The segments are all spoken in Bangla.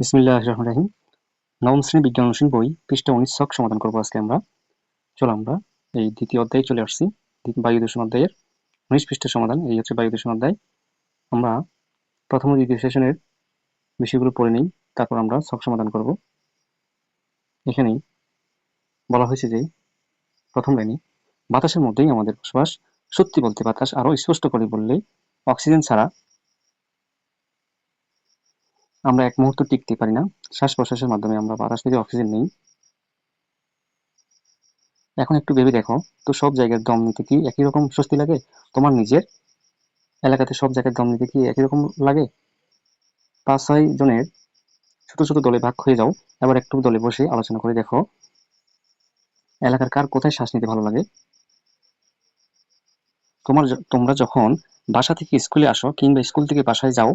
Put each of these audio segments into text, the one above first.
বিসমিল্লাহ রহমান রাহিম। নবম শ্রেণি বিজ্ঞান অনুশীলন বই, পৃষ্ঠা উনিশ শখ সমাধান করব আজকে আমরা। চলো আমরা এই দ্বিতীয় অধ্যায়ে চলে আসছি। বায়ু দূষণ অধ্যায়ের উনিশ পৃষ্ঠার সমাধান, এই হচ্ছে বায়ু দূষণ অধ্যায়। আমরা প্রথম দ্বিতীয় সেশনের বিষয়গুলো পড়ে নিই, তারপর আমরা শখ সমাধান করব। এখানেই বলা হয়েছে যে প্রথম লাইনে, বাতাসের মধ্যেই আমাদের বসবাস। সত্যি বলতে বাতাস আরও স্পষ্ট করে বললে অক্সিজেন ছাড়া আমরা এক মুহূর্ত টিকতে পারি না। শ্বাস প্রশ্বাসের মাধ্যমে আমরা বাতাস থেকে অক্সিজেন নিই। এখন একটু ভেবে দেখো, তো সব জায়গায় দম নিতে কি একই রকম স্বস্তি লাগে? তোমার নিজের? এলাকাতে সব জায়গায় দম নিতে কি একই রকম লাগে? পাঁচ, ছয় জনের ছোট ছোট দলে ভাগ হয়ে যাও। এবার একটু দলে বসে আলোচনা করে দেখো, এলাকার কার কোথায় শ্বাস নিতে ভালো লাগে? তোমার তোমরা যখন বাসা থেকে স্কুলে আসো কিংবা স্কুল থেকে বাসায় যাও,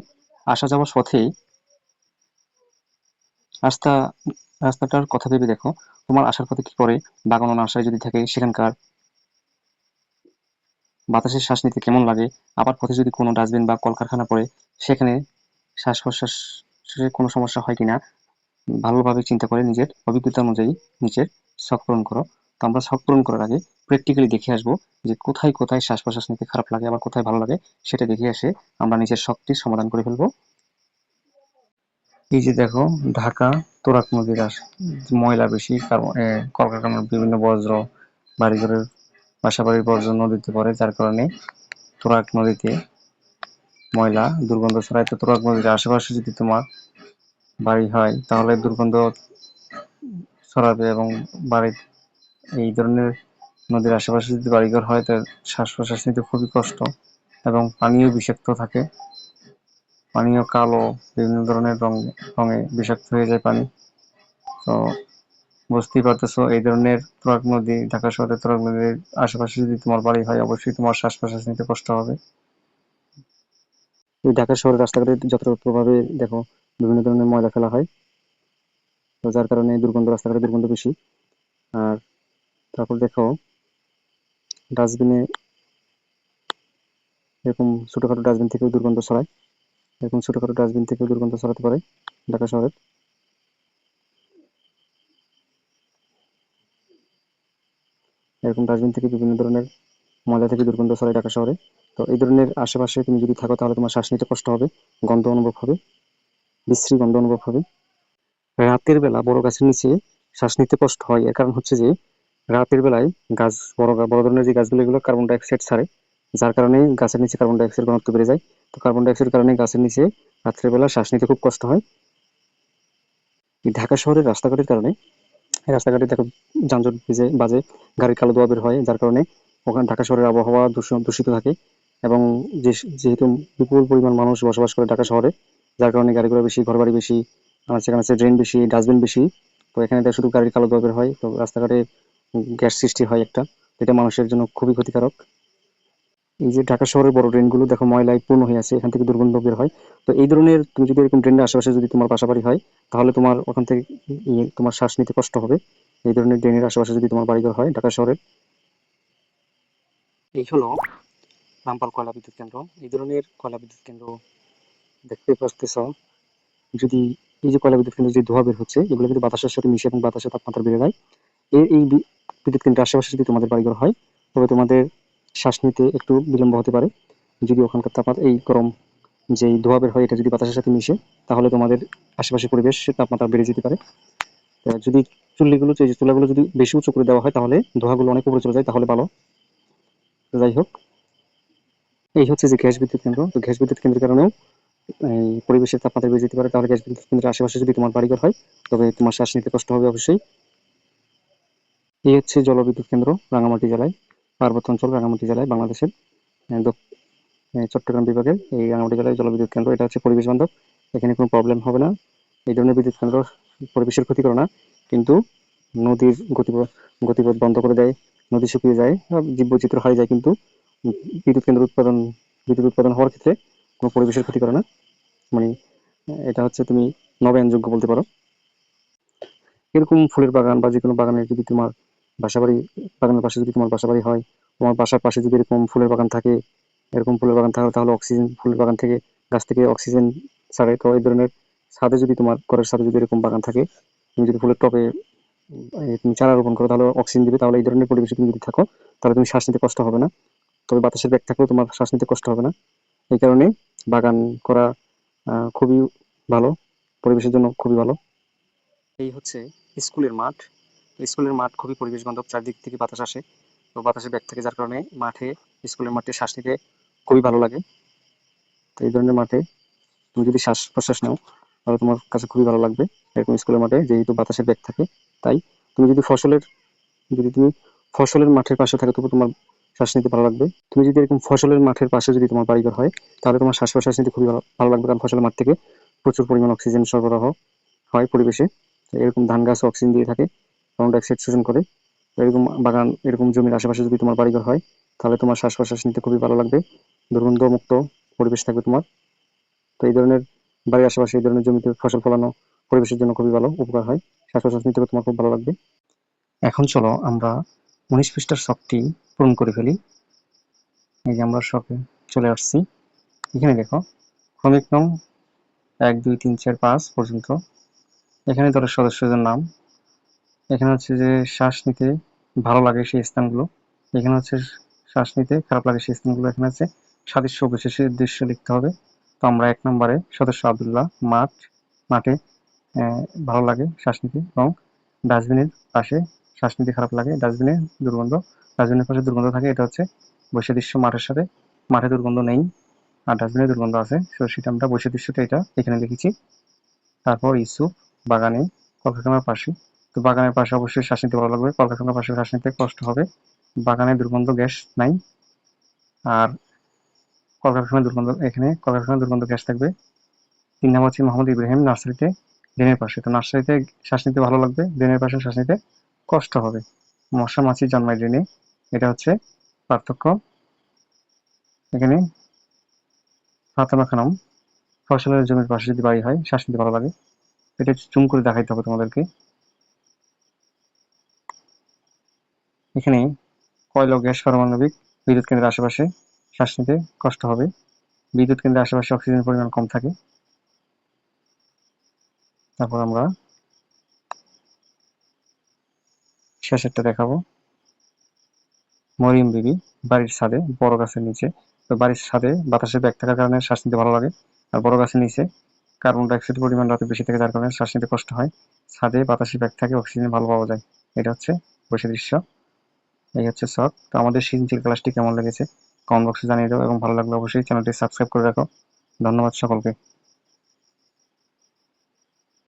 আসা যাওয়ার পথে রাস্তা, রাস্তাটার কথা ভেবে দেখো, তোমার আসার পথে কি করে বাগান নার্সারি যদি থাকে সেখানকার? বাতাসের শ্বাস নিতে কেমন লাগে? আবার পথে যদি কোনো ডাস্টবিন বা কলকারখানা পড়ে, সেখানে শ্বাস প্রশ্বাসে কোনো সমস্যা হয় কিনা? ভালোভাবে চিন্তা করে নিজের অভিজ্ঞতা অনুযায়ী নিজের শখ পূরণ করো। তো আমরা শখ পূরণ করার আগে প্র্যাকটিক্যালি দেখে আসব যে কোথায় কোথায় শ্বাস প্রশ্বাস নিতে খারাপ লাগে, আবার কোথায় ভালো লাগে, সেটা দেখে আসে আমরা নিজের শখটির সমাধান করে ফেলব। এই যে দেখো, ঢাকা, তোরাক নদীর ময়লা বেশি, কারণ কলকারখানার বিভিন্ন বজ্র বাড়িঘরের বাসা বাড়ির বর্জ্য নদীতে পড়ে, যার কারণে তোরাক নদীতে ময়লা, দুর্গন্ধ ছড়ায়। তো তোরাক নদীর আশেপাশে যদি তোমার বাড়ি হয়, তাহলে দুর্গন্ধ ছড়াবে এবং বাড়ির, এই ধরনের নদীর আশেপাশে যদি বাড়িঘর হয় তার শ্বাস প্রশ্বাস নিতে খুবই কষ্ট এবং পানিও বিষাক্ত থাকে। পানীয় কালো, বিভিন্ন ধরনের রঙে বিষাক্ত হয়ে যায় পানি। তো বুঝতেই পারতেছো, এই ধরনের তুরাগ নদী, ঢাকা শহরের তুরাগ নদীর আশেপাশে যদি তোমার বাড়ি হয়, অবশ্যই তোমার শ্বাস প্রশ্বাস নিতে কষ্ট হবে। এই ঢাকা শহরের রাস্তাঘাটে প্রভাবে দেখো, বিভিন্ন ধরনের ময়লা ফেলা হয়। তো যার কারণে দুর্গন্ধ রাস্তাঘাটে দুর্গন্ধ বেশি। আর তারপর দেখো, ডাস্টবিনে এরকম ছোটখাটো ডাস্টবিন থেকেও দুর্গন্ধ ছড়ায়। এরকম ছোটখাটো ডাস্টবিন থেকেও দুর্গন্ধ ছড়াতে পারে ঢাকা শহরের এরকম ডাস্টবিন থেকে বিভিন্ন ধরনের ময়লা থেকে দুর্গন্ধ ছড়ায় ঢাকা শহরে। তো এই ধরনের আশেপাশে তুমি যদি থাকো, তাহলে তোমার শ্বাস নিতে কষ্ট হবে, গন্ধ অনুভব হবে, বিশ্রী গন্ধ অনুভব হবে। রাতের বেলা বড় গাছের নিচে শ্বাস নিতে কষ্ট হয়, এর কারণ হচ্ছে যে রাতের বেলায় গাছ, বড় বড় ধরনের যে গাছগুলো, এগুলো কার্বন ডাইঅক্সাইড ছাড়ে, যার কারণে গাছের নিচে কার্বন ডাইঅক্সাইড ঘনত্ব বেড়ে যায়। তো কার্বন ডাইঅক্সাইডের কারণে গাছের নিচে রাত্রেবেলা শ্বাস নিতে খুব কষ্ট হয়। ঢাকা শহরের রাস্তাঘাটের কারণে রাস্তাঘাটে দেখো যানজট ভিজে, বাজে, গাড়ির কালো দোয়া বের হয়, যার কারণে ওখানে ঢাকা শহরের আবহাওয়া দূষিত থাকে এবং যেহেতু বিপুল পরিমাণ মানুষ বসবাস করে ঢাকা শহরে, যার কারণে গাড়িগুলো বেশি ঘর বাড়ি বেশি সেখানে আছে ড্রেন বেশি ডাস্টবিন বেশি, তো এখানে শুধু গাড়ির কালো দোয়া বের হয়, তো রাস্তাঘাটে গ্যাস সৃষ্টি হয় একটা, যেটা মানুষের জন্য খুবই ক্ষতিকারক। এই যে ঢাকা শহরের বড় ড্রেনগুলো দেখো ময়লায় পূর্ণ হয়ে আছে, এখান থেকে দুর্গন্ধ বের হয়। তো এই ধরনের তুমি যদি এরকম ড্রেনের আশেপাশে যদি তোমার বাসা হয়, তাহলে তোমার ওখান থেকে তোমার শ্বাস নিতে কষ্ট হবে। এই ধরনের ড্রেনের আশেপাশে যদি তোমার বাড়িঘর হয় ঢাকা শহরের। এই হলো রামপাল কয়লা বিদ্যুৎ কেন্দ্র। এই ধরনের কয়লা বিদ্যুৎ কেন্দ্র দেখতে পাচ্তেছ। যদি এই যে কয়লা বিদ্যুৎ কেন্দ্র যে ধোয়া বের হচ্ছে, এগুলো যদি বাতাসের সাথে মিশে এবং বাতাসের তাপমাত্রা বেড়ে যায়। এই বিদ্যুৎ কেন্দ্রের আশেপাশে যদি তোমাদের বাড়িঘর হয়, তবে তোমাদের শ্বাস নিতে একটু বিলম্ব হতে পারে। যদি ওখানকার তাপমাত্রা, এই গরম যে ধোয়া বের হয়, এটা যদি বাতাসের সাথে মিশে, তাহলে তোমাদের আশেপাশে পরিবেশ তাপমাত্রা বেড়ে যেতে পারে। যদি চুল্লিগুলো যে চুলাগুলো যদি বেশি উঁচু করে দেওয়া হয়, তাহলে ধোঁয়াগুলো অনেক উপরে চলে যায়, তাহলে ভালো। যাই হোক, এই হচ্ছে যে গ্যাস বিদ্যুৎ কেন্দ্র। তো গ্যাস বিদ্যুৎ কেন্দ্রের কারণেও এই পরিবেশের তাপমাত্রা বেড়ে যেতে পারে। তাহলে গ্যাস বিদ্যুৎ কেন্দ্রের আশেপাশে যদি তোমার বাড়িঘর হয়, তবে তোমার শ্বাস নিতে কষ্ট হবে অবশ্যই। এই হচ্ছে জলবিদ্যুৎ কেন্দ্র, রাঙামাটি জেলায়। পার্বত্য অঞ্চল রাঙামাটি জেলায়, বাংলাদেশের চট্টগ্রাম বিভাগের এই রাঙামাটি জেলায় জলবিদ্যুৎ কেন্দ্র। এটা হচ্ছে পরিবেশ বান্ধব। এখানে কোনো প্রবলেম হবে না। এই ধরনের বিদ্যুৎ কেন্দ্র পরিবেশের ক্ষতি করে না। কিন্তু নদীর গতিপথ গতিপথ বন্ধ করে দেয়, নদী শুকিয়ে যায় জীববৈচিত্র্য হারিয়ে যায়, কিন্তু বিদ্যুৎ কেন্দ্র উৎপাদন, বিদ্যুৎ উৎপাদন হওয়ার ক্ষেত্রে কোনো পরিবেশের ক্ষতি করে না। মানে এটা হচ্ছে তুমি নবায়নযোগ্য বলতে পারো। এরকম ফুলের বাগান বা যে কোনো বাগানের যদি তোমার বাসাবাড়ি, বাগানের পাশে যদি তোমার বাসাবাড়ি হয়, তোমার বাসার পাশে যদি এরকম ফুলের বাগান থাকে, এরকম ফুলের বাগান থাকে তাহলে অক্সিজেন, ফুলের বাগান থেকে, গাছ থেকে অক্সিজেন ছাড়ে। তো এই ধরনের ছাদে যদি তোমার, ঘরের ছাদে যদি এরকম বাগান থাকে, তুমি যদি ফুলের এই তুমি চারা রোপণ করো, তাহলে অক্সিজেন দিবে। তাহলে এই ধরনের পরিবেশে তুমি যদি থাকো, তাহলে তুমি শ্বাস নিতে কষ্ট হবে না। তবে বাতাসের ব্যাগ থাকলেও তোমার শ্বাস নিতে কষ্ট হবে না। এই কারণে বাগান করা খুবই ভালো, পরিবেশের জন্য খুবই ভালো। এই হচ্ছে স্কুলের মাঠ। স্কুলের মাঠ খুবই পরিবেশ বান্ধব চারদিক থেকে বাতাস আসে। তো বাতাসে ব্যাগ থাকে, যার কারণে মাঠে, স্কুলের মাঠে শ্বাস নিতে খুবই ভালো লাগে। তো এই ধরনের মাঠে তুমি যদি শ্বাস প্রশ্বাস নাও, তাহলে তোমার কাছে খুবই ভালো লাগবে। এরকম স্কুলের মাঠে যেহেতু বাতাসের ব্যাগ থাকে, তাই তুমি যদি ফসলের, যদি তুমি ফসলের মাঠের পাশে থাকো, তবু তোমার শ্বাস নিতে ভালো লাগবে। তুমি যদি এরকম ফসলের মাঠের পাশে যদি তোমার বাড়িঘর হয়, তাহলে তোমার শ্বাস প্রশ্বাস নিতে খুবই ভালো লাগবে। কারণ ফসলের মাঠ থেকে প্রচুর পরিমাণ অক্সিজেন সরবরাহ হয় পরিবেশে। এরকম ধান গাছ অক্সিজেন দিয়ে থাকে। কার্বন ডাইঅক্সাইড শোষণ করে। এরকম বাগান, এরকম জমির আশেপাশে যদি তোমার বাড়িঘর হয়, তাহলে তোমার শ্বাস প্রশ্বাস নিতে খুবই ভালো লাগবে। দুর্গন্ধমুক্ত পরিবেশ থাকবে তোমার। তো এই ধরনের বাড়ির আশেপাশে এই ধরনের জমিতে ফসল ফলানো পরিবেশের জন্য খুবই ভালো, উপকার হয়। শ্বাস প্রশ্বাস নিতে তোমার খুব ভালো লাগবে। এখন চলো আমরা উনিশ পৃষ্ঠার শখটি পূরণ করে ফেলি। এই যে আমরা শখে চলে আসছি। এখানে দেখো, ক্রমিক নং এক, দুই, তিন, চার, পাঁচ পর্যন্ত। এখানে ধরো সদস্যদের নাম। এখানে হচ্ছে যে শ্বাস নিতে ভালো লাগে সেই স্থানগুলো। এখানে হচ্ছে শ্বাস নিতে খারাপ লাগে সেই স্থানগুলো এখানে আছে। সাদৃশ্য বিশেষের দৃশ্য লিখতে হবে। তো আমরা এক নম্বরে সদস্য আব্দুল্লাহ মাঠ, মাঠে ভালো লাগে শ্বাস নিতে এবং ডাস্টবিনের পাশে শ্বাস নিতে খারাপ লাগে। ডাস্টবিনে দুর্গন্ধ, ডাস্টবিনের পাশে দুর্গন্ধ থাকে, এটা হচ্ছে বৈশ্বিক দৃশ্য মাঠের সাথে। মাঠে দুর্গন্ধ নেই, আর ডাস্টবিনে দুর্গন্ধ আছে। তো সেটা আমরা বৈশ্বিক দৃশ্যটা এটা এখানে লিখেছি। তারপর ইসুফ বাগানে কলকারখানার পাশে তো বাগানের পাশে অবশ্যই শ্বাস নিতে ভালো লাগবে। কলকারখানার পাশে শ্বাস নিতে কষ্ট হবে। বাগানে দুর্গন্ধ গ্যাস নাই। আর কলকারখানার দুর্গন্ধ, এখানে কলকারখানার দুর্গন্ধ গ্যাস থাকবে। তিন নাম্বার হচ্ছে মোহাম্মদ ইব্রাহিম নার্সারিতে, ড্রেনের পাশে। তো নার্সারিতে শ্বাস নিতে ভালো লাগবে, ড্রেনের পাশে শ্বাস নিতে কষ্ট হবে। মশা মাছি জন্মায় ড্রেনে। এটা হচ্ছে পার্থক্য। এখানে ফাতেমা খানম, ফসলের জমির পাশে যদি বাড়ি হয়, শ্বাস নিতে ভালো লাগে। এটা চুম করে দেখাইতে হবে তোমাদেরকে। এখানে কয়লা গ্যাস পারমাণবিক বিদ্যুৎ কেন্দ্রের আশেপাশে শ্বাস নিতে কষ্ট হবে। বিদ্যুৎ কেন্দ্রের আশেপাশে অক্সিজেনের পরিমাণ কম থাকে। তারপর আমরা শেষেরটা দেখাবো। মরিয়ম বিবি, বাড়ির ছাদে, বড় গাছের নিচে। তো বাড়ির ছাদে বাতাসে ব্যাগ থাকার কারণে শ্বাস নিতে ভালো লাগে। আর বড় গাছের নিচে কার্বন ডাইঅক্সাইডের পরিমাণ রাতে বেশি থাকে, যার কারণে শ্বাস নিতে কষ্ট হয়। ছাদে বাতাসে ব্যাগ থাকে, অক্সিজেন ভালো পাওয়া যায়। এটা হচ্ছে বসে দৃশ্য। এই হচ্ছে শখ তো আমাদের সৃজনশীল ক্লাসটি কেমন লেগেছে? কমেন্ট বক্সে জানিয়ে দাও এবং ভালো লাগলে অবশ্যই চ্যানেলটি সাবস্ক্রাইব করে রাখো। ধন্যবাদ সকলকে।